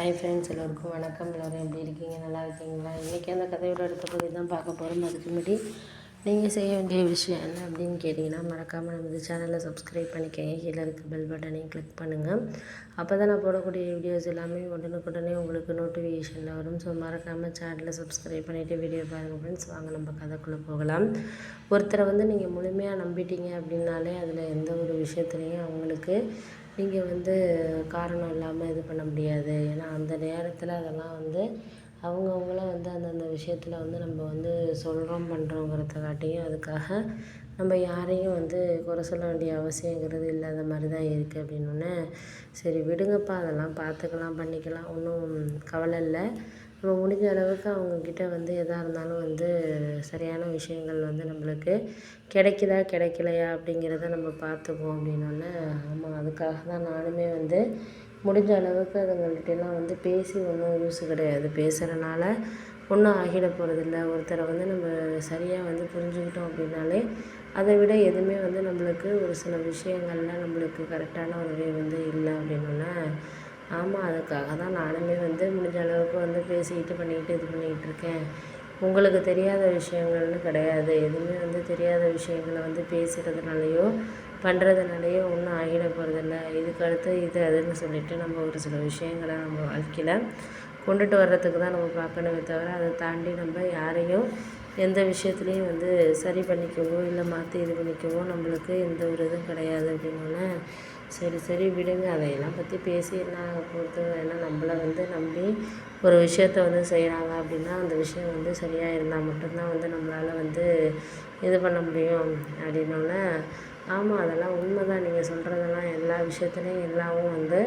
Hi friends எல்லோருக்கும் வணக்கம். எல்லோரும் எப்படி இருக்கீங்க? நல்லா இருக்கீங்களா? இன்றைக்கி அந்த கதையோட அடுத்த பகுதி தான் பார்க்க போகிறோம் அதுக்கு முன்னாடி நீங்கள் செய்ய வேண்டிய விஷயம் என்ன அப்படின்னு கேட்டிங்கன்னா மறக்காமல் நம்ம சேனலை சப்ஸ்கிரைப் பண்ணிக்கங்க. கீழே இருக்க பெல் பட்டனையும் கிளிக் பண்ணுங்கள் அப்போ தான் நான் போடக்கூடிய வீடியோஸ் எல்லாமே உடனுக்குடனே உங்களுக்கு நோட்டிஃபிகேஷனில் வரும். ஸோ மறக்காமல் சேனலை சப்ஸ்கிரைப் பண்ணிவிட்டு வீடியோ பாருங்கள் ஃப்ரெண்ட்ஸ் வாங்க நம்ம கதைக்குள்ளே போகலாம். ஒருத்தரை வந்து நீங்கள் முழுமையாக நம்பிட்டீங்க அப்படின்னாலே அதில் எந்த ஒரு விஷயத்துலையும் அவங்களுக்கு நீங்கள் வந்து காரணம் இல்லாமல் இது பண்ண முடியாது. ஏன்னா அந்த நேரத்தில் அதெல்லாம் வந்து அவங்கவுங்கள வந்து அந்தந்த விஷயத்தில் வந்து நம்ம வந்து சொல்கிறோம் பண்ணுறோங்கிறதக்காட்டியும் அதுக்காக நம்ம யாரையும் வந்து குறை சொல்ல வேண்டிய அவசியங்கிறது இல்லாத மாதிரி தான் இருக்குது அப்படின்னோடனே சரி விடுங்கப்பா அதெல்லாம் பார்த்துக்கலாம் பண்ணிக்கலாம் ஒன்றும் கவலை இல்லை. நம்ம முடிஞ்ச அளவுக்கு அவங்கக்கிட்ட வந்து எதாக இருந்தாலும் வந்து சரியான விஷயங்கள் வந்து நம்மளுக்கு கிடைக்குதா கிடைக்கலையா அப்படிங்கிறத நம்ம பார்த்துக்குவோம் அப்படின்னோடனே ஆமாம் அதுக்காக தான் நானுமே வந்து முடிஞ்ச அளவுக்கு அதுங்கள்கிட்டலாம் வந்து பேசி ஒன்றும் யூஸ் கிடையாது. பேசுகிறனால ஒன்றும் ஆகிட போகிறதில்ல ஒருத்தரை வந்து நம்ம சரியாக வந்து புரிஞ்சுக்கிட்டோம் அப்படின்னாலே அதை விட எதுவுமே வந்து நம்மளுக்கு ஒரு சில விஷயங்கள்லாம் நம்மளுக்கு கரெக்டான ஒரு வே வந்து இல்லை அப்படின்னோடனே ஆமாம் அதுக்காக தான் நானுமே வந்து முடிஞ்ச அளவுக்கு வந்து பேசிக்கிட்டு பண்ணிக்கிட்டு இது பண்ணிக்கிட்டு இருக்கேன். உங்களுக்கு தெரியாத விஷயங்கள்னு கிடையாது. எதுவுமே வந்து தெரியாத விஷயங்களை வந்து பேசுகிறதுனாலையோ பண்ணுறதுனாலையோ ஒன்றும் ஆகிட போகிறதில்ல இதுக்கு அடுத்து இது அதுன்னு சொல்லிட்டு நம்ம ஒரு சில விஷயங்களை நம்ம வாழ்க்கையில் கொண்டுட்டு வர்றதுக்கு தான் நம்ம பார்க்கணுமே தவிர அதை தாண்டி நம்ம யாரையும் எந்த விஷயத்துலையும் வந்து சரி பண்ணிக்கவோ இல்லை மாற்றி இது பண்ணிக்கவோ நம்மளுக்கு எந்த ஒரு இதுவும் கிடையாது அப்படின்னோடனே சரி சரி விடுங்க. அதையெல்லாம் பற்றி பேசி என்ன ஆக போகுது ஏன்னா நம்மளை வந்து நம்பி ஒரு விஷயத்த வந்து செய்கிறாங்க அப்படின்னா அந்த விஷயம் வந்து சரியாக இருந்தால் மட்டும்தான் வந்து நம்மளால் வந்து இது பண்ண முடியும் அப்படின்னோடனே ஆமாம் அதெல்லாம் உண்மை தான் நீங்கள் சொல்கிறதெல்லாம் எல்லா விஷயத்துலையும் எல்லாமும் வந்து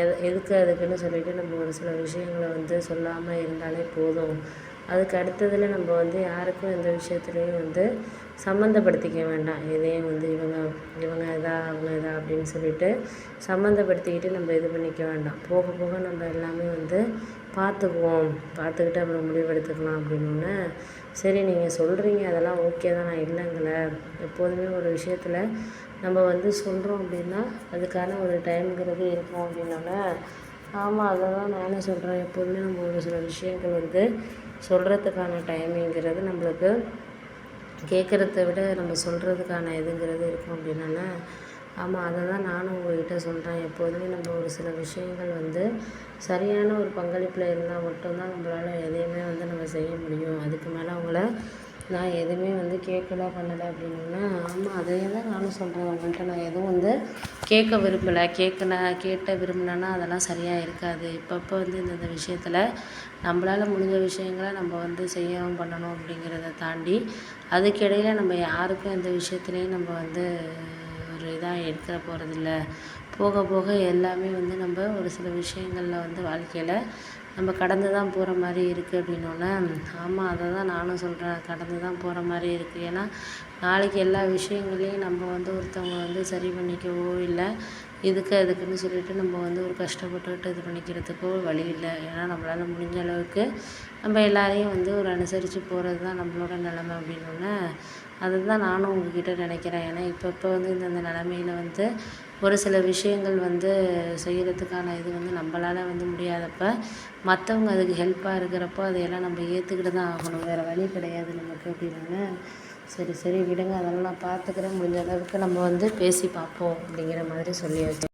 எது எதுக்கு அதுக்குன்னு சொல்லிட்டு நம்ம ஒரு சில விஷயங்களை வந்து சொல்லாமல் இருந்தாலே போதும். அதுக்கு அடுத்ததில் நம்ம வந்து யாருக்கும் எந்த விஷயத்துலையும் வந்து சம்மந்தப்படுத்திக்க வேண்டாம். எதையும் வந்து இவங்க இவங்க இதா அவங்க இதா அப்படின்னு சொல்லிட்டு சம்மந்தப்படுத்திக்கிட்டு நம்ம இது பண்ணிக்க வேண்டாம். போக போக நம்ம எல்லாமே வந்து பார்த்துக்குவோம். பார்த்துக்கிட்டு அப்புறம் முடிவெடுத்துக்கலாம் அப்படின்னு சரி நீங்கள் சொல்கிறீங்க அதெல்லாம் ஓகே தான் நான் இல்லைங்கள. எப்போதுமே ஒரு விஷயத்தில் நம்ம வந்து சொல்கிறோம் அப்படின்னா அதுக்கான ஒரு டைம்ங்கிறது இருக்கும் அப்படின்னோடனே ஆமாம் அதை தான் நானே சொல்கிறேன் எப்போதுமே நம்ம ஒரு சில விஷயங்கள் வந்து சொல்கிறதுக்கான டைமிங்கிறது நம்மளுக்கு கேட்குறத விட நம்ம சொல்கிறதுக்கான இதுங்கிறது இருக்கும் அப்படின்னா ஆமாம் அதை தான் நானும் உங்கள்கிட்ட சொல்கிறேன் எப்போதுமே நம்ம ஒரு சில விஷயங்கள் வந்து சரியான ஒரு பங்களிப்பில் இருந்தால் மட்டும்தான் நம்மளால் எதையுமே வந்து நம்ம செய்ய முடியும். அதுக்கு மேலே அவங்கள நான் எதுவுமே வந்து கேட்கல பண்ணலை அப்படின்னோடனே ஆமாம் அதையே தான் நானும் சொல்கிறேன் அவங்கள்ட்ட நான் எதுவும் வந்து கேட்க விரும்பலை. கேட்கல கேட்ட விரும்பலைன்னா அதெல்லாம் சரியாக இருக்காது. இப்பப்போ வந்து இந்தந்த விஷயத்தில் நம்மளால் முடிஞ்ச விஷயங்களை நம்ம வந்து செய்யவும் பண்ணணும் அப்படிங்கிறத தாண்டி அதுக்கிடையில் நம்ம யாருக்கும் எந்த விஷயத்துலையும் நம்ம வந்து ஒரு இதாக எடுத்துட போகிறதில்ல போக போக எல்லாமே வந்து நம்ம ஒரு சில விஷயங்களில் வந்து வாழ்க்கையில் நம்ம கடந்து தான் போகிற மாதிரி இருக்குது அப்படின்னோடனே ஆமாம் அதை தான் நானும் சொல்கிறேன் கடந்து தான் போகிற மாதிரி இருக்குது ஏன்னா நாளைக்கு எல்லா விஷயங்களையும் நம்ம வந்து ஒருத்தவங்க வந்து சரி பண்ணிக்கவோ இல்லை இதுக்கு அதுக்குன்னு சொல்லிட்டு நம்ம வந்து ஒரு கஷ்டப்பட்டுக்கிட்டு இது பண்ணிக்கிறதுக்கோ வழி இல்லை. ஏன்னா நம்மளால் முடிஞ்ச அளவுக்கு நம்ம எல்லாரையும் வந்து ஒரு அனுசரித்து போகிறது தான் நம்மளோட நிலமை அப்படின்னோடனே அதுதான் நானும் உங்ககிட்ட நினைக்கிறேன். ஏன்னா இப்போ வந்து இந்தந்த நிலமையில வந்து ஒரு சில விஷயங்கள் வந்து செய்கிறதுக்கான இது வந்து நம்மளால் வந்து முடியாதப்ப மற்றவங்க அதுக்கு ஹெல்ப்பாக இருக்கிறப்போ அதையெல்லாம் நம்ம ஏற்றுக்கிட்டு தான் ஆகணும். வேறு வழி கிடையாது நமக்கு அப்படின்னோடனே சரி சரி விடுங்க. அதெல்லாம் நான் பார்த்துக்குறேன். முடிஞ்ச அளவுக்கு நம்ம வந்து பேசி பார்ப்போம் அப்படிங்கிற மாதிரி சொல்லியாச்சு.